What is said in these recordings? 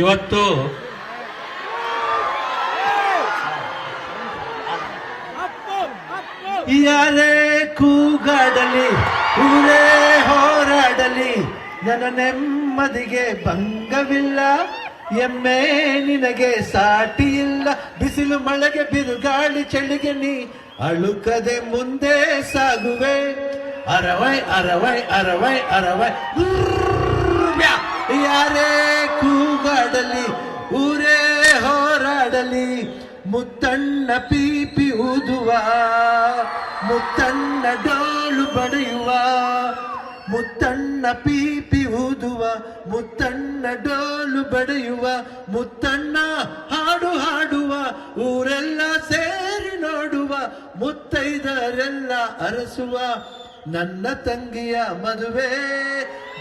ಇವತ್ತು ಯಾರೇ ಕೂಗಾಡಲಿ, ಊರೇ ಹೋರಾಡಲಿ, ನನ್ನ ನೆಮ್ಮದಿಗೆ ಭಂಗವಿಲ್ಲ, ಎಮ್ಮೆ ನಿನಗೆ ಸಾಟಿ ಇಲ್ಲ ಬಿಸಿಲು ಮಳೆಗೆ ಬಿರುಗಾಳಿ ಚಳಿಗೆ ನೀ ಅಳುಕದೆ ಮುಂದೆ ಸಾಗುವೆ ಅರವೈ ಅರವೈ ಅರವೈ ಅರವೈ. ಯಾರೇ ಕೂಗಾಡಲಿ ಮುತ್ತಣ್ಣ ಪೀಪಿ ಊದುವ, ಮುತ್ತಣ್ಣ ಡಾಳು ಬಡಿಯುವ, ಮುತ್ತಣ್ಣ ಪೀಪಿ ಊದುವ, ಮುತ್ತಣ್ಣ ಡಾಲು ಬಡಿಯುವ, ಮುತ್ತಣ್ಣ ಹಾಡು ಹಾಡುವ, ಊರೆಲ್ಲ ಸೇರಿ ನೋಡುವ, ಮುತ್ತೈದರೆಲ್ಲ ಅರಸುವ ನನ್ನ ತಂಗಿಯ ಮದುವೆ.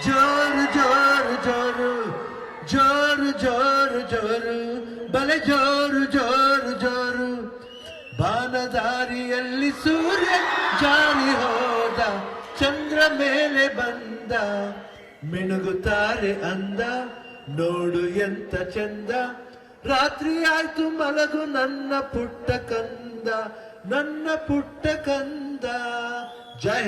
ಜೋರು ಜೋರು ಜೋರು ಜೋರು ಜೋರು ಜೋರು, ಬಲೆ ಜೋರು ಜೋರು ಜೋರು. ಬಾನದಾರಿಯಲ್ಲಿ ಸೂರ್ಯ ಜಾರಿ ಹೋದ, ಚಂದ್ರ ಮೇಲೆ ಬಂದ. ಮಿಣುಗುತ್ತಾರೆ ಅಂದ, ನೋಡು ಎಂತ ಚಂದ. ರಾತ್ರಿ ಆಯ್ತು ಮಲಗು, ನನ್ನ ಪುಟ್ಟ ಕಂದ, ನನ್ನ ಪುಟ್ಟ ಕಂದ. ಜೈ